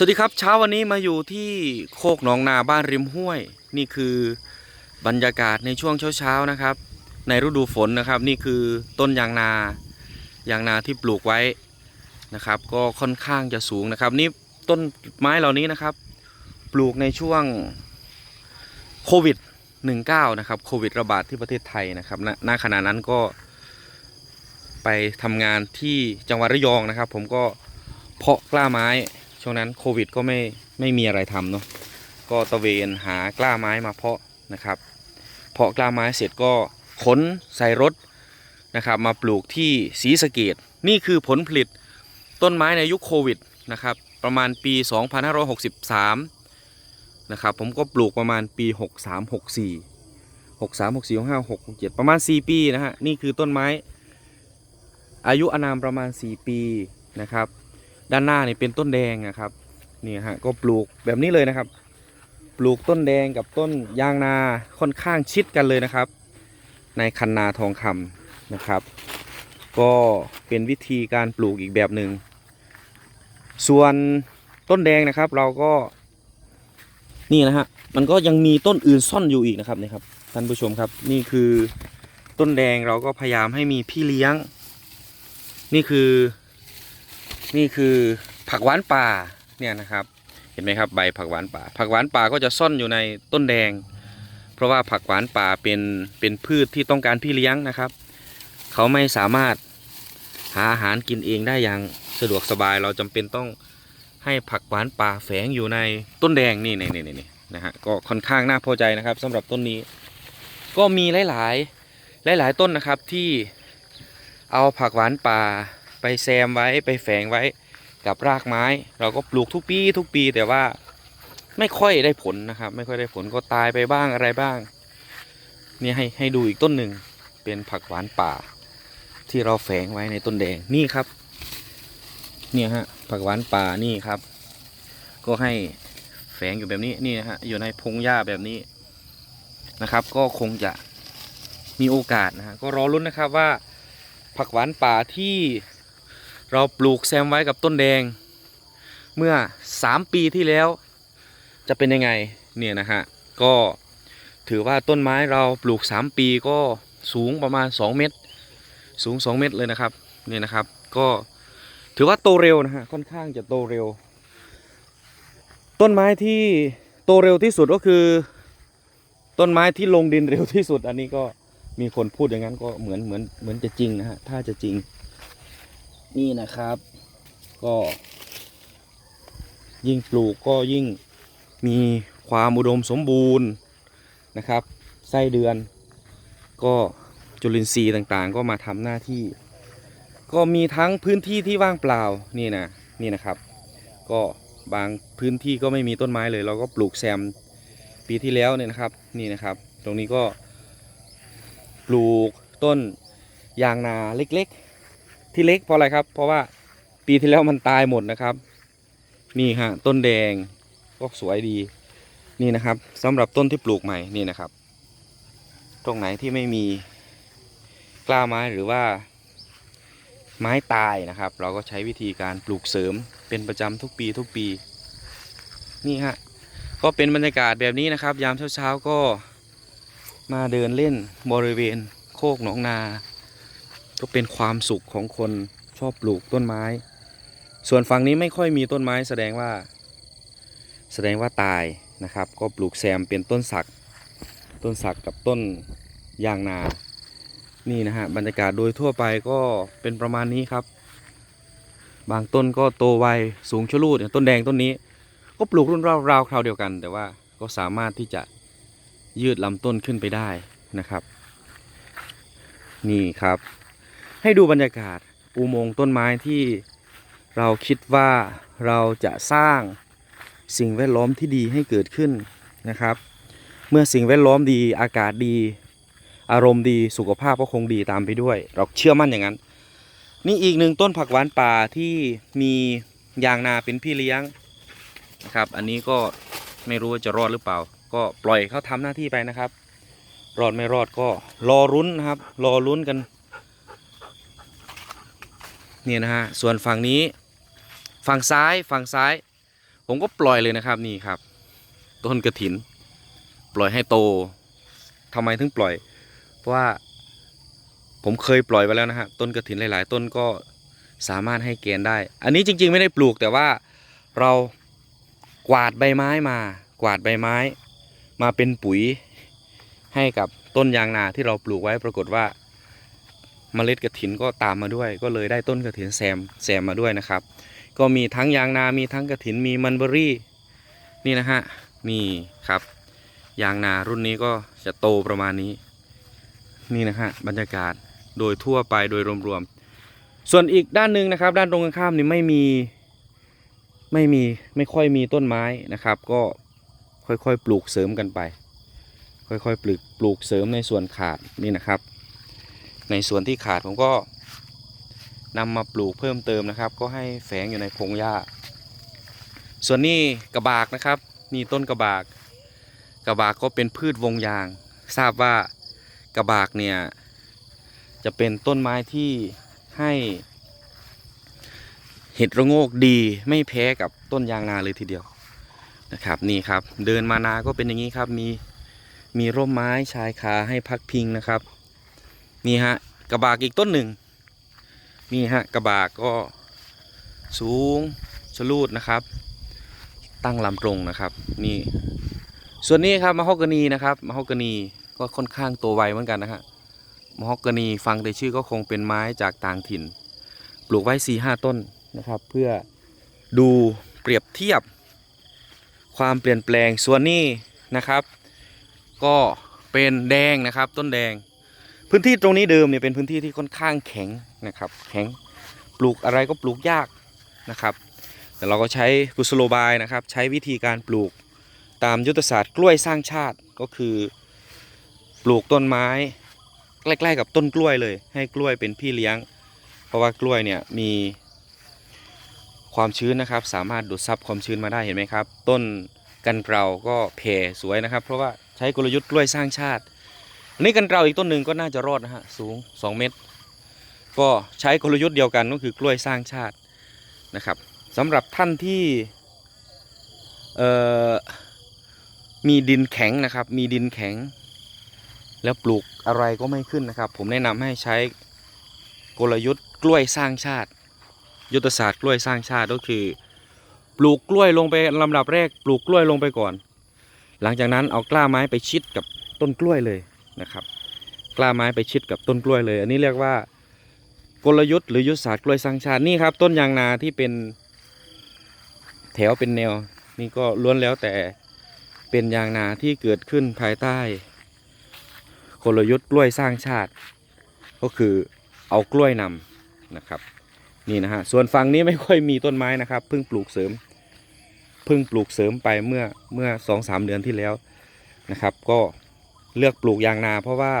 สวัสดีครับเช้าวันนี้มาอยู่ที่โคกหนองนาบ้านริมห้วย นี่คือบรรยากาศในช่วงเช้าๆนะครับ ในฤดูฝนนะครับ นี่คือต้นยางนายางนาที่ปลูกไว้นะครับ ก็ค่อนข้างจะสูงนะครับ นี่ต้นไม้เหล่านี้นะครับ ปลูกในช่วงโควิด 19 นะครับโควิดระบาดที่ประเทศไทยนะครับณณขณะนั้นก็ไปทำงานที่จังหวัดระยองนะครับ ผมก็เพาะกล้าไม้ ช่วงนั้นโควิดก็ไม่ไม่มีอะไรทำเนาะก็ตะเวนหากล้าไม้มาเพาะนะครับ เพาะกล้าไม้เสร็จก็ขนใส่รถนะครับ มาปลูกที่ศรีสะเกดนี่คือผลผลิตต้นไม้ในยุคโควิดนะครับ ประมาณปี 2563 นะครับ ผมก็ปลูกประมาณปี 63 64 63 64 65 6 67ประมาณ 4 ปีนะฮะ นี่คือต้นไม้ อายุอานามประมาณ 4 ปีนะครับ ด้านหน้านี่เป็นต้นแดงนะครับนี่ฮะก็ปลูกแบบนี้เลยนะครับ ปลูกต้นแดงกับต้นยางนาค่อนข้างชิดกันเลยนะครับ ในคันนาทองคำนะครับ ก็เป็นวิธีการปลูกอีกแบบหนึ่งส่วนต้นแดงนะครับ เราก็ นี่นะฮะมันก็ยังมีต้นอื่นซ่อนอยู่อีกนะครับนี่ครับท่านผู้ชมครับ นี่คือต้นแดงเราก็พยายามให้มีพี่เลี้ยง นี่คือ นี่คือผักหวานป่าเนี่ยนะครับ เห็นไหมครับใบผักหวานป่า ผักหวานป่าก็จะซ่อนอยู่ในต้นแดง เพราะว่าผักหวานป่าเป็นเป็นพืชที่ต้องการพี่เลี้ยงนะครับ เขาไม่สามารถหาอาหารกินเองได้อย่างสะดวกสบายเราจำเป็นต้องให้ผักหวานป่าแฝงอยู่ในต้นแดงนี่นี่นี่นี่นะฮะก็ค่อนข้างน่าพอใจนะครับสำหรับต้นนี้ ก็มีหลาย ๆ หลาย ๆ ต้นนะครับที่เอาผักหวานป่า ไปแซมไว้ไปแฝงไว้กับรากไม้ เราก็ปลูกทุกปีทุกปีแต่ว่าไม่ค่อยได้ผลนะครับ ไม่ค่อยได้ผลก็ตายไปบ้างอะไรบ้างนี่ให้ให้ดูอีกต้นหนึ่งเป็นผักหวานป่า ที่เราแฝงไว้ในต้นแดงนี่ครับ เนี่ยฮะผักหวานป่านี่ครับ ก็ให้แฝงอยู่แบบนี้นี่นะฮะอยู่ในพงหญ้าแบบนี้นะครับ ก็คงจะมีโอกาสนะฮะก็รอรุ้นนะครับว่าผักหวานป่าที่ เราปลูกแซมไว้กับต้นแดง เมื่อ 3 ปีที่แล้ว จะเป็นยังไงเนี่ยนะฮะก็ถือว่าต้นไม้เราปลูก 3 ปีก็สูงประมาณ 2 เมตร สูง 2 เมตรเลยนะครับเนี่ยนะครับ ก็ถือว่าโตเร็วนะฮะค่อนข้างจะโตเร็ว ต้นไม้ที่โตเร็วที่สุดก็คือ ต้นไม้ที่ลงดินเร็วที่สุด อันนี้ก็มีคนพูดอย่างนั้นก็เหมือนเหมือนเหมือนจะจริงนะฮะถ้าจะจริง นี่นะครับ ก็ ยิ่งปลูกก็ยิ่งมีความอุดมสมบูรณ์นะครับ ไส้เดือน ก็จุลินทรีย์ต่างๆ ก็มาทำหน้าที่ ก็มีทั้งพื้นที่ที่ว่างเปล่านี่นะนี่นะครับ ก็บางพื้นที่ก็ไม่มีต้นไม้เลย เราก็ปลูกแซมปีที่แล้วเนี่ยนะครับนี่นะครับ ตรงนี้ก็ปลูกต้นยางนาเล็ก ๆ ที่เล็กเพราะอะไรครับ เพราะว่าปีที่แล้วมันตายหมดนะครับ นี่ฮะต้นแดงก็สวยดี นี่นะครับสำหรับต้นที่ปลูกใหม่นี่นะครับ ตรงไหนที่ไม่มีกล้าไม้หรือว่า ไม้ตายนะครับ เราก็ใช้วิธีการปลูกเสริมเป็นประจำทุกปีทุกปี นี่ฮะก็เป็นบรรยากาศแบบนี้นะครับ ยามเช้าๆก็มาเดินเล่นบริเวณโคกหนองนา ก็เป็นความสุขของคนชอบปลูกต้นไม้ ส่วนฝั่งนี้ไม่ค่อยมีต้นไม้แสดงว่า แสดงว่าตายนะครับ ก็ปลูกแซมเป็นต้นสัก ต้นสักกับต้นยางนา นี่นะฮะบรรยากาศโดยทั่วไปก็เป็นประมาณนี้ครับ บางต้นก็โตไวสูงชะลูดอย่างต้นแดงต้นนี้ ก็ปลูกรุ่นราวๆคราวเดียวกัน แต่ว่าก็สามารถที่จะยืดลำต้นขึ้นไปได้นะครับ นี่ครับ ให้ดูบรรยากาศอุโมงค์ต้นไม้ที่เราคิดว่าเราจะสร้างสิ่งแวดล้อมที่ดีให้เกิดขึ้นนะครับ เมื่อสิ่งแวดล้อมดีอากาศดี อารมณ์ดีสุขภาพก็คงดีตามไปด้วย เราเชื่อมั่นอย่างนั้น นี่อีกหนึ่งต้นผักหวานป่าที่มียางนาเป็นพี่เลี้ยงนะครับ อันนี้ก็ไม่รู้ว่าจะรอดหรือเปล่า ก็ปล่อยเขาทำหน้าที่ไปนะครับ รอดไม่รอดก็รอรุ้นนะครับ รอรุ้นกัน เนี่ยนะฮะส่วนฝั่งนี้ฝั่งซ้ายฝั่งซ้าย ผมก็ปล่อยเลยนะครับนี่ครับ ต้นกระถิน ปล่อยให้โตทำไมถึงปล่อย เพราะว่าผมเคยปล่อยไปแล้วนะฮะต้นกระถินหลาย ๆ ต้นก็สามารถให้แกนได้ อันนี้จริง ๆ ไม่ได้ปลูกแต่ว่าเรากวาดใบไม้มา กวาดใบไม้ มาเป็นปุ๋ยให้กับต้นยางนาที่เราปลูกไว้ปรากฏว่า เมล็ดกระถินก็ตามมาด้วย ก็เลยได้ต้นกระถินแซมแซมมาด้วยนะครับ ก็มีทั้งยางนา มีทั้งกระถินมีมันเบอรี่ นี่นะฮะ นี่ครับ ยางนารุ่นนี้ก็จะโตประมาณนี้ นี่นะฮะบรรยากาศโดยทั่วไปโดยรวมๆ ส่วนอีกด้านหนึ่งนะครับ ด้านตรงกันข้ามนี่ไม่มีไม่มีไม่ค่อยมีต้นไม้นะครับ ก็ค่อยๆ ปลูกเสริมกันไป ค่อยๆปลูกปลูกเสริมในส่วนขาดนี่นะครับ ในส่วนที่ขาดผมก็นำมาปลูกเพิ่มเติมนะครับ ก็ให้แฝงอยู่ในพงหญ้า ส่วนนี้กระบากนะครับนี่ต้นกระบาก กระบากก็เป็นพืชวงยาง ทราบว่ากระบากเนี่ยจะเป็นต้นไม้ที่ให้เห็ดระโงกดีไม่แพ้กับต้นยางนาเลยทีเดียวนะครับนี่ครับ เดินมานาก็เป็นอย่างนี้ครับมีมีร่มไม้ชายคาให้พักพิงนะครับ นี่ฮะกระบากอีกต้นหนึ่งนี่ฮะกระบากก็สูงชะลูดนะครับ ตั้งลำตรงนะครับ นี่ ส่วนนี้ครับมะฮอกกานีนะครับมะฮอกกานีก็ค่อนข้างตัวไวเหมือนกันนะฮะมะฮอกกานีฟังแต่ชื่อก็คงเป็นไม้จากต่างถิ่น ปลูกไว้4ีหต้นนะครับ เพื่อดูเปรียบเทียบ ความเปลี่ยนแปลงส่วนนี้นะครับ ก็เป็นแดงนะครับต้นแดง พื้นที่ตรงนี้เดิมเนี่ยเป็นพื้นที่ที่ค่อนข้างแข็งนะครับ แข็งปลูกอะไรก็ปลูกยากนะครับ แต่เราก็ใช้กุศโลบายนะครับ ใช้วิธีการปลูกตามยุทธศาสตร์กล้วยสร้างชาติก็คือ ปลูกต้นไม้ ใกล้ๆกับต้นกล้วยเลย ให้กล้วยเป็นพี่เลี้ยง เพราะว่ากล้วยเนี่ยมีความชื้นนะครับ สามารถดูดซับความชื้นมาได้เห็นไหมครับ ต้นกันเกลาก็แผ่สวยนะครับ เพราะว่าใช้กลยุทธ์กล้วยสร้างชาติ อันนี้กันเกลาอีกต้นหนึ่งก็น่าจะรอดนะฮะสูง 2 เมตร ก็ใช้กลยุทธ์เดียวกันก็คือกล้วยสร้างชาตินะครับสำหรับท่านที่มีดินแข็งนะครับ มีดินแข็ง แล้วปลูกอะไรก็ไม่ขึ้นนะครับ ผมแนะนำให้ใช้กลยุทธ์กล้วยสร้างชาติ ยุทธศาสตร์กล้วยสร้างชาติก็คือ ปลูกกล้วยลงไปลำดับแรก ปลูกกล้วยลงไปก่อน หลังจากนั้นเอากล้าไม้ไปชิดกับต้นกล้วยเลย นะครับ กล้าไม้ไปชิดกับต้นกล้วยเลย อันนี้เรียกว่ากลยุทธ์หรือยุทธศาสตร์กล้วยสร้างชาตินี่ครับ ต้นยางนาที่เป็นแถวเป็นแนว นี่ก็ล้วนแล้วแต่เป็นยางนาที่เกิดขึ้นภายใต้กลยุทธ์กล้วยสร้างชาติ ก็คือเอากล้วยนำนะครับนี่นะฮะส่วนฝั่งนี้ไม่ค่อยมีต้นไม้นะครับเพิ่งปลูกเสริมเพิ่งปลูกเสริมไปเมื่อเมื่อสองสามเดือนที่แล้วนะครับ ก็ เลือกปลูกยางนา เพราะว่า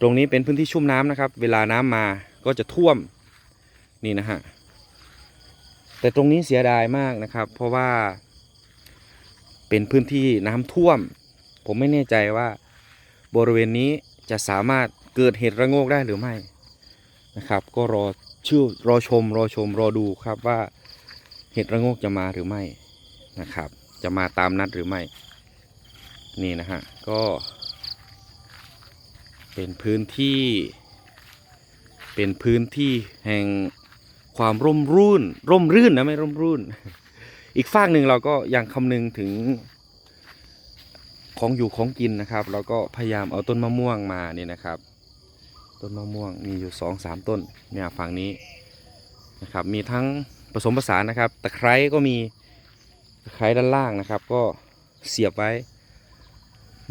ตรงนี้เป็นพื้นที่ชุ่มน้ำนะครับ เวลาน้ำมาก็จะท่วมนี่นะฮะแต่ตรงนี้เสียดายมากนะครับ เพราะว่า เป็นพื้นที่น้ำท่วม ผมไม่แน่ใจว่าบริเวณนี้จะสามารถเกิดเหตุระโงกได้หรือไม่นะครับ ก็รอชื่อรอชม รอชม รอดูครับว่าเห็ดระโงกจะมาหรือไม่นะครับ จะมาตามนัดหรือไม่ นี่นะฮะ ก็ เป็นพื้นที่ เป็นพื้นที่แห่งความร่มรื่น ร่มรื่นนะไม่ร่มรื่น อีกฝากหนึ่งเราก็ยังคำนึงถึงของอยู่ของกินนะครับ เราก็พยายามเอาต้นมะม่วงมาเนี่ยนะครับ ต้นมะม่วงมีอยู่สองสามต้นเนี่ยฝั่งนี้นะครับมีทั้งผสมผสานนะครับตะไคร้ก็มีตะไคร้ด้านล่างนะครับ ก็เสียบไว้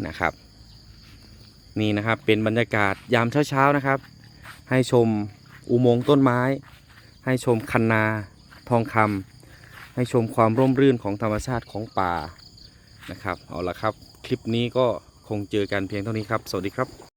นะครับ นี่นะครับเป็นบรรยากาศยามเช้าๆนะครับ ให้ชมอุโมงค์ต้นไม้ ให้ชมคันนาทองคำให้ชมความร่มรื่นของธรรมชาติของป่านะครับ เอาละครับ คลิปนี้ก็คงเจอกันเพียงเท่านี้ครับ สวัสดีครับ